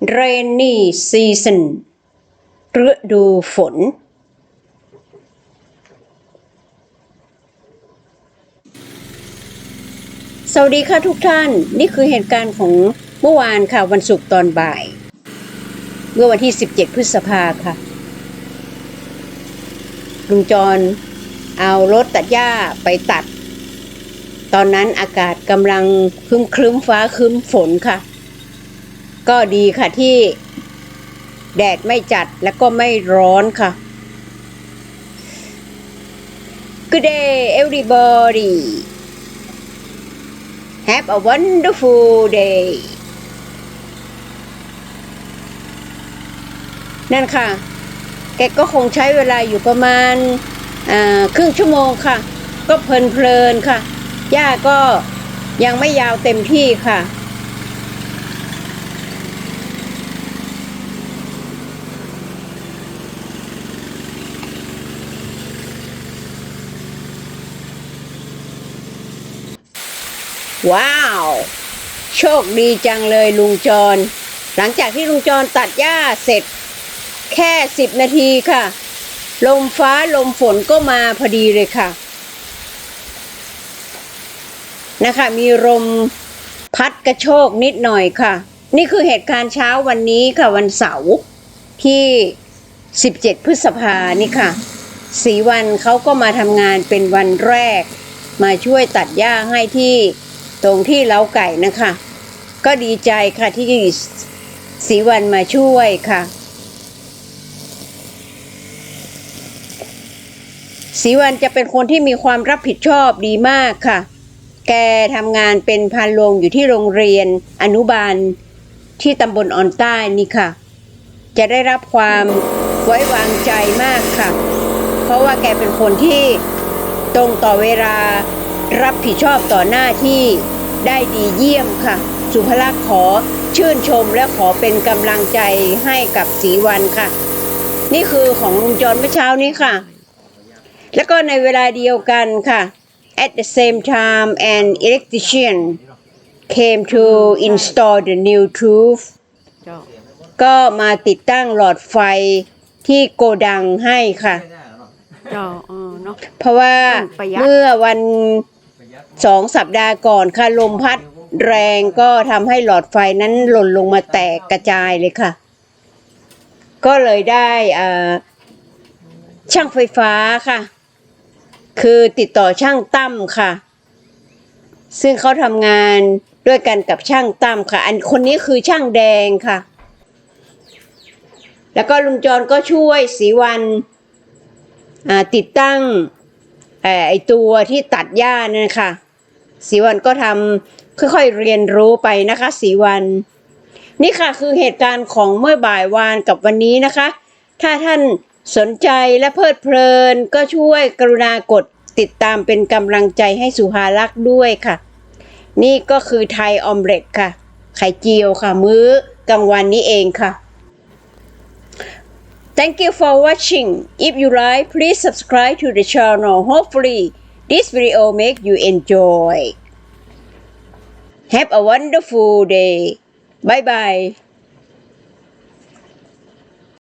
rainy season ฤดูฝน สวัสดีค่ะทุกท่าน นี่คือเหตุการณ์ของเมื่อวานค่ะ วันศุกร์ตอนบ่าย เมื่อวันที่ 17 พฤษภาค่ะ ลุงจรเอารถตัดหญ้าไปตัด ตอนนั้นอากาศกำลังครึ้มครึ้มฟ้าครึ้มฝนค่ะ ก็ดีค่ะที่แดดไม่จัดแล้วก็ไม่ร้อนค่ะ Good day everybody Have a wonderful day นั่นค่ะ แกก็คงใช้เวลาอยู่ประมาณครึ่งชั่วโมงค่ะ ก็เพลินเพลินๆค่ะ หญ้าก็ยังไม่ยาวเต็มที่ค่ะ ว้าว โชคดีจังเลยลุงจร หลังจากที่ลุงจรตัดหญ้าเสร็จ แค่สิบนาทีค่ะ ลมฟ้าลมฝนก็มาพอดีเลยค่ะ นะคะ มีลมพัดกระโชกนิดหน่อยค่ะ นี่คือเหตุการณ์เช้าวันนี้ค่ะวันเสาร์ที่ 17 พฤษภานี่ค่ะ สีวันเขาก็มาทำงานเป็นวันแรก มาช่วยตัดหญ้าให้ที่ ตรงที่เล้าไก่นะคะ ก็ดีใจค่ะที่สีวันมาช่วยค่ะสีวันจะเป็นคนที่มีความรับผิดชอบดีมากค่ะ แกทำงานเป็นพานโรงอยู่ที่โรงเรียนอนุบาลที่ตำบลอ่อนใต้นี่ค่ะ จะได้รับความไว้วางใจมากค่ะ เพราะว่าแกเป็นคนที่ตรงต่อเวลา รับผิดชอบต่อหน้าที่ได้ดีเยี่ยมค่ะ สุภลักษณ์ขอชื่นชมและขอเป็นกำลังใจให้กับสีวันค่ะ นี่คือของลุงจรเมื่อเช้านี้ค่ะ แล้วก็ในเวลาเดียวกันค่ะ at the same time an electrician came to install the new tube เจ้าก็มาติดตั้งหลอดไฟที่โกดังให้ค่ะเจ้าเออเนาะเพราะว่าต้องประหยัดเมื่อวัน สองสัปดาห์ก่อนค่ะลมพัดแรงก็ทำให้หลอดไฟนั้นหล่นลงมาแตกกระจายเลยค่ะ ก็เลยได้ช่างไฟฟ้าค่ะ คือติดต่อช่างตั้มค่ะ ซึ่งเขาทำงานด้วยกันกับช่างตั้มค่ะ อันคนนี้คือช่างแดงค่ะ แล้วก็ลุงจรก็ช่วยสีวันติดตั้ง ไอตัวที่ตัดหญ้านั่นค่ะสีวันก็ทำค่อยๆเรียนรู้ไปนะคะสีวันนี่ค่ะคือเหตุการณ์ของเมื่อบ่ายวานกับวันนี้นะคะ ถ้าท่านสนใจและเพลิดเพลินก็ช่วยกรุณากดติดตามเป็นกำลังใจให้สุภาลักษ์ด้วยค่ะ นี่ก็คือไทยออมเล็ตค่ะ ไข่เจียวค่ะ มื้อกลางวันนี้เองค่ะ Thank you for watching. If you like, please subscribe to the channel. Hopefully, this video make you enjoy. Have a wonderful day. Bye bye.